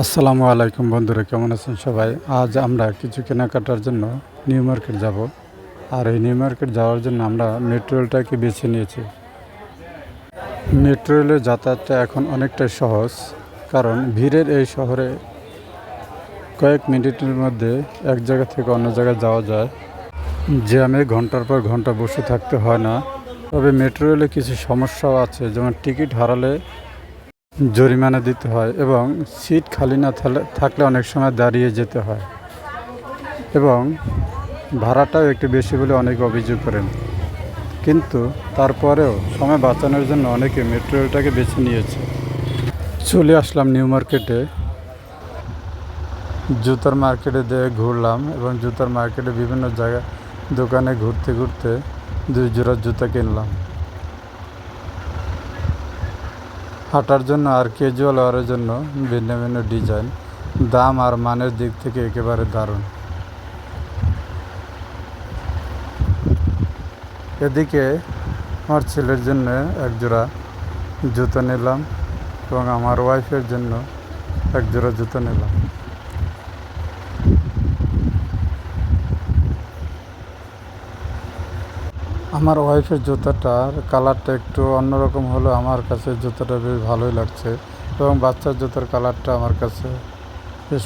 আসসালামু আলাইকুম বন্ধুরা, কেমন আছেন সবাই? আজ আমরা কিছু কেনাকাটার জন্য নিউ মার্কেট যাব। আর এই নিউ মার্কেট যাওয়ার জন্য আমরা মেট্রো রেলটাকে বেছে নিয়েছি। মেট্রো রেলের যাতায়াতটা এখন অনেকটাই সহজ, কারণ ভিড়ের এই শহরে কয়েক মিনিটের মধ্যে এক জায়গা থেকে অন্য জায়গায় যাওয়া যায়। জ্যামে ঘণ্টার পর ঘণ্টা বসে থাকতে হয় না। তবে মেট্রো রেলে কিছু সমস্যাও আছে, যেমন টিকিট হারালে জরিমানা দিতে হয় এবং সিট খালি না থাকলে অনেক সময় দাঁড়িয়ে যেতে হয় এবং ভাড়াটাও একটু বেশি বলে অনেক অভিযোগ করেন। কিন্তু তারপরেও সময় বাঁচানোর জন্য অনেকে মেট্রো রেলটাকে বেছে নিয়েছে। চলে আসলাম নিউ মার্কেটে। জুতার মার্কেটে দিয়ে ঘুরলাম এবং জুতার মার্কেটে বিভিন্ন জায়গায় দোকানে ঘুরতে ঘুরতে দুই জোড়া জুতা কিনলাম। হাঁটার জন্য আর ক্যাজুয়াল ওয়ারের জন্য ভিন্ন ভিন্ন ডিজাইন দাম আর মানের দিক থেকে একেবারে দারুণ। এদিকে আমার ছেলের জন্য এক জোড়া জুতো নিলাম এবং আমার ওয়াইফের জন্য এক জোড়া জুতো নিলাম। আমার ওয়াইফের জুতাটার কালারটা একটু অন্যরকম হলো আমার কাছে জুতোটা বেশ ভালোই লাগছে এবং বাচ্চার জুতার কালারটা আমার কাছে বেশ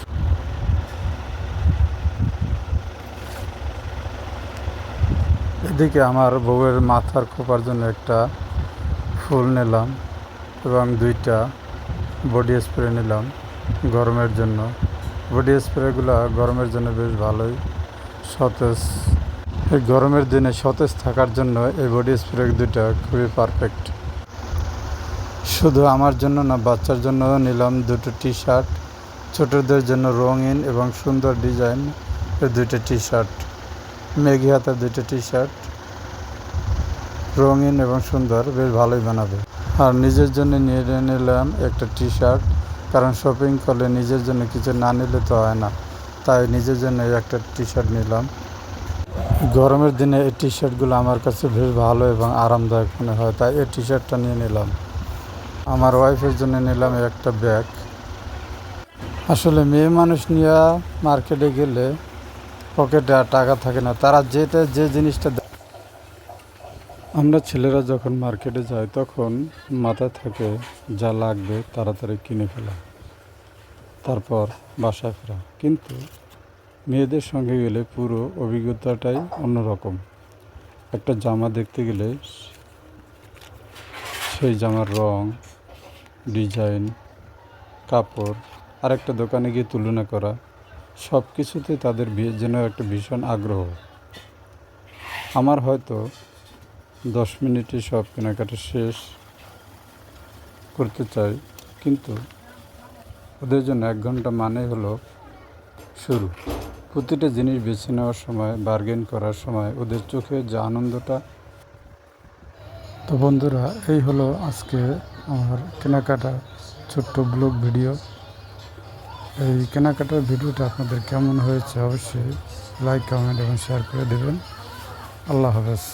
এদিকে আমার বউয়ের মাথার খোপার জন্য একটা ফুল নিলাম এবং দুইটা বডি স্প্রে নিলাম গরমের জন্য। বডি স্প্রেগুলো গরমের জন্য বেশ ভালোই সতেজ এই গরমের দিনে সতেজ থাকার জন্য এই বডি স্প্রে দুটো খুবই পারফেক্ট শুধু আমার জন্য না, বাচ্চার জন্য নিলাম দুটো টি শার্ট ছোটদের জন্য রঙিন এবং সুন্দর ডিজাইন এই দুইটা টি শার্ট মেঘি হাতের দুইটা টি শার্ট রঙিন এবং সুন্দর, বেশ ভালোই বানাবে। আর নিজের জন্য নিয়ে নিলাম একটা টি শার্ট কারণ শপিং করলে নিজের জন্য কিছু না নিলে তো হয় না। তাই নিজের জন্য একটা টি শার্ট নিলাম। গরমের দিনে এই টি শার্টগুলো আমার কাছে বেশ ভালো এবং আরামদায়ক মনে হয়, তাই এই টি শার্টটা নিয়ে নিলাম। আমার ওয়াইফের জন্য নিলাম একটা ব্যাগ আসলে মেয়ে মানুষ নিয়ে মার্কেটে গেলে পকেটে আর টাকা থাকে না, তারা যেটা যে জিনিসটা আমরা ছেলেরা যখন মার্কেটে যাই, তখন মাথা থাকে যা লাগবে তাড়াতাড়ি কিনে ফেলা। তারপর বাসায় ফেরা। কিন্তু মেয়েদের সঙ্গে গেলে পুরো অভিজ্ঞতাটাই অন্যরকম। একটা জামা দেখতে গেলে সেই জামার রং, ডিজাইন, কাপড়, আরেকটা দোকানে গিয়ে তুলনা করা সব কিছুতে তাদের জন্য একটা ভীষণ আগ্রহ। আমার হয়তো দশ মিনিটে সব কেনাকাটা শেষ করতে চাই, কিন্তু ওদের জন্য এক ঘণ্টা মানে হলো শুরু। প্রতিটা জিনিস বেছে নেওয়ার সময় বার্গেন করার সময়, ওদের চোখে যে আনন্দটা। তো বন্ধুরা, এই হলো আজকে আমার কেনাকাটা ছোট্ট ব্লগ ভিডিও। এই কেনাকাটার ভিডিওটা আপনাদের কেমন হয়েছে অবশ্যই লাইক কমেন্ট এবং শেয়ার করে দেবেন। আল্লাহ হাফেজ।